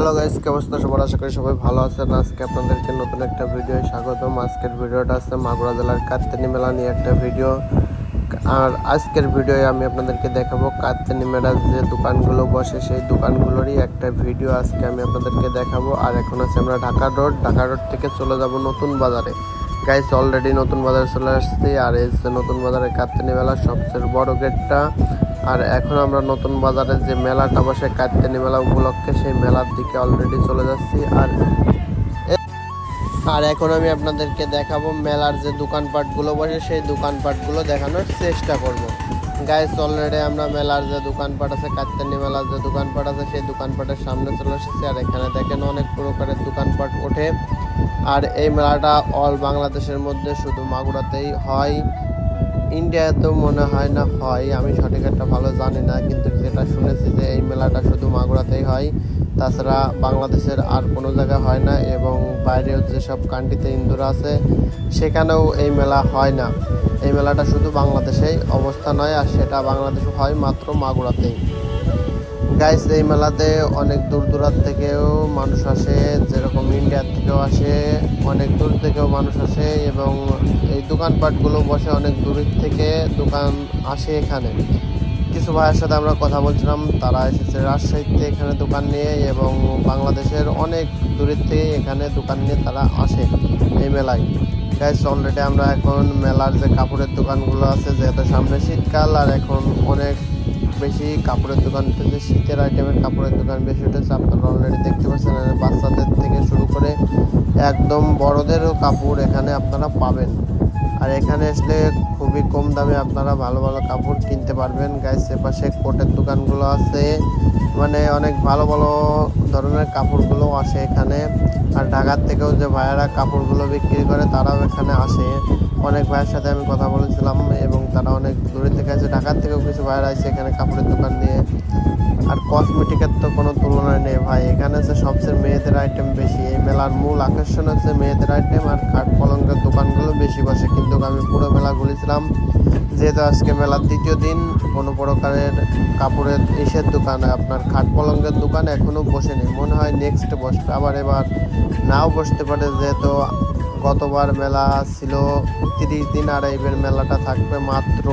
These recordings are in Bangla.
হ্যালো গাইস কি অবস্থা? সবার আশা করি সবাই ভালো আছেন। আজকে আপনাদেরকে নতুন একটা ভিডিও স্বাগতম। আজকের ভিডিওটা আছে মাগুরা জেলার কাত্তানি মেলা নিয়ে একটা ভিডিও। আর আজকের ভিডিওয়ে আমি আপনাদেরকে দেখাবো কাত্তানি মেলার যে দোকানগুলো বসে, সেই দোকানগুলোরই একটা ভিডিও আজকে আমি আপনাদেরকে দেখাবো। আর এখন আছে আমরা ঢাকা রোড। ঢাকা রোড থেকে চলে যাব নতুন বাজারে। গাইস অলরেডি নতুন বাজারে চলে আসছি। আর এই নতুন বাজারে কাত্তানি মেলার সবচেয়ে বড় গেটটা। আর এখন আমরা নতুন বাজারে যে মেলাটা বসে কাত্তানি মেলা উপলক্ষে সেই মেলার দিকে অলরেডি চলে যাচ্ছি আর আর এখন আমি আপনাদেরকে দেখাবো মেলার যে দোকানপাটগুলো বসে, সেই দোকানপাটগুলো দেখানোর চেষ্টা করব। গাইস অলরেডি আমরা মেলার যে দোকানপাট আছে কাত্তানি মেলার যে দোকানপাট আছে, সেই দোকানপাটের সামনে চলে এসেছি। আর এখানে দেখেন অনেক প্রকারের দোকানপাট ওঠে। আর এই মেলাটা অল বাংলাদেশের মধ্যে শুধু মাগুরাতেই হয়। ইন্ডিয়াতেও মনে হয় না হয়, আমি সঠিক একটা ভালো জানি না, কিন্তু যেটা শুনেছি যে এই মেলাটা শুধু মাগুরাতেই হয়, তাছাড়া বাংলাদেশের আর কোনো জায়গায় হয় না এবং বাইরেও যেসব কান্ট্রিতে ইন্দোর আছে, সেখানেও এই মেলা হয় না। এই মেলাটা শুধু বাংলাদেশেই অবস্থা নয়, আর সেটা বাংলাদেশে হয় মাত্র মাগুরাতেই। গাইস এই মেলাতে অনেক দূর দূরান্ত থেকেও মানুষ আসে, যেরকম ইন্ডিয়ার থেকেও আসে, অনেক দূর থেকেও মানুষ আসে এবং এই দোকানপাটগুলো বসে অনেক দূর থেকে দোকান আসে এখানে। কিছু ভাইয়ের সাথে আমরা কথা বলছিলাম, তারা এসেছে রাজশাহীতে এখানে দোকান নিয়ে এবং বাংলাদেশের অনেক দূরের থেকে এখানে দোকান নিয়ে তারা আসে এই মেলায়। গাইস অলরেডি আমরা এখন মেলার যে কাপড়ের দোকানগুলো আছে, যেহেতু সামনে শীতকাল আর এখন অনেক বেশি, কাপড়ের দোকান উঠেছে শীতের আইটেমের কাপড়ের দোকান বেশি উঠেছে আপনারা অলরেডি দেখতে পাচ্ছেন। বাচ্চাদের থেকে শুরু করে একদম বড়দেরও কাপড় এখানে আপনারা পাবেন। আর এখানে আসলে খুবই কম দামে আপনারা ভালো ভালো কাপড় কিনতে পারবেন। গাইস পাশে কোটের দোকানগুলো আছে। মানে অনেক ভালো ভালো ধরনের কাপড়গুলো আসে এখানে। আর ঢাকার থেকেও যে ভাইয়েরা কাপড়গুলো বিক্রি করে, তারাও এখানে আসে। অনেক ভাইয়ের সাথে আমি কথা বলেছিলাম এবং তারা অনেক দূরে থেকে আছে ঢাকার থেকেও কিছু ভাইয়েরা আছে এখানে কাপড়ের দোকান নিয়ে। আর কসমেটিকের তো কোনো তুলনায় নেই ভাই। এখানে হচ্ছে সবচেয়ে মেয়েদের আইটেম বেশি, এই মেলার মূল আকর্ষণ হচ্ছে মেয়েদের আইটেম আর খাট পলঙ্কের দোকানগুলো বেশি বসে। কিন্তু আমি পুরো মেলা ঘুরেছিলাম, যেহেতু আজকে মেলার দ্বিতীয় দিন, কোনো প্রকারের কাপড়ের ইসের দোকান, আপনার খাট পলঙ্কের দোকান এখনও বসেনি। মনে হয় নেক্সট বসবে। আবার এবার নাও বসতে পারে, যেহেতু গতবার মেলা ছিল, তিরিশ দিন আর এইবার মেলাটা থাকবে মাত্র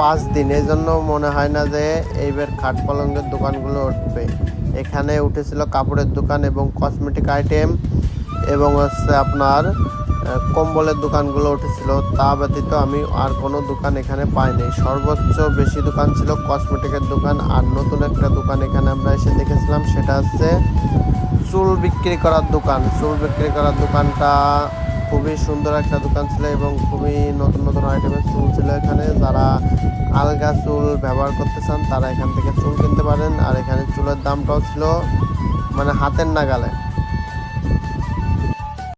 পাঁচ দিন। এই জন্য মনে হয় না যে এইবার খাট পলঙ্কের দোকানগুলো উঠবে। এখানে উঠেছিল কাপড়ের দোকান এবং কসমেটিক আইটেম এবং হচ্ছে আপনার কম্বলের দোকানগুলো উঠেছিল। তা ব্যতীত আমি আর কোনো দোকান এখানে পাইনি। সর্বোচ্চ বেশি দোকান ছিল কসমেটিকের দোকান আর নতুন একটা দোকান এখানে আমরা এসে দেখেছিলাম, সেটা হচ্ছে চুল বিক্রি করার দোকান। চুল বিক্রি করার দোকানটা খুবই সুন্দর একটা দোকান ছিল এবং খুবই নতুন নতুন আইটেমের চুল ছিল এখানে। যারা আলগা চুল ব্যবহার করতে চান, তারা এখান থেকে চুল কিনতে পারেন। আর এখানে চুলের দামটাও ছিল মানে হাতের নাগালে।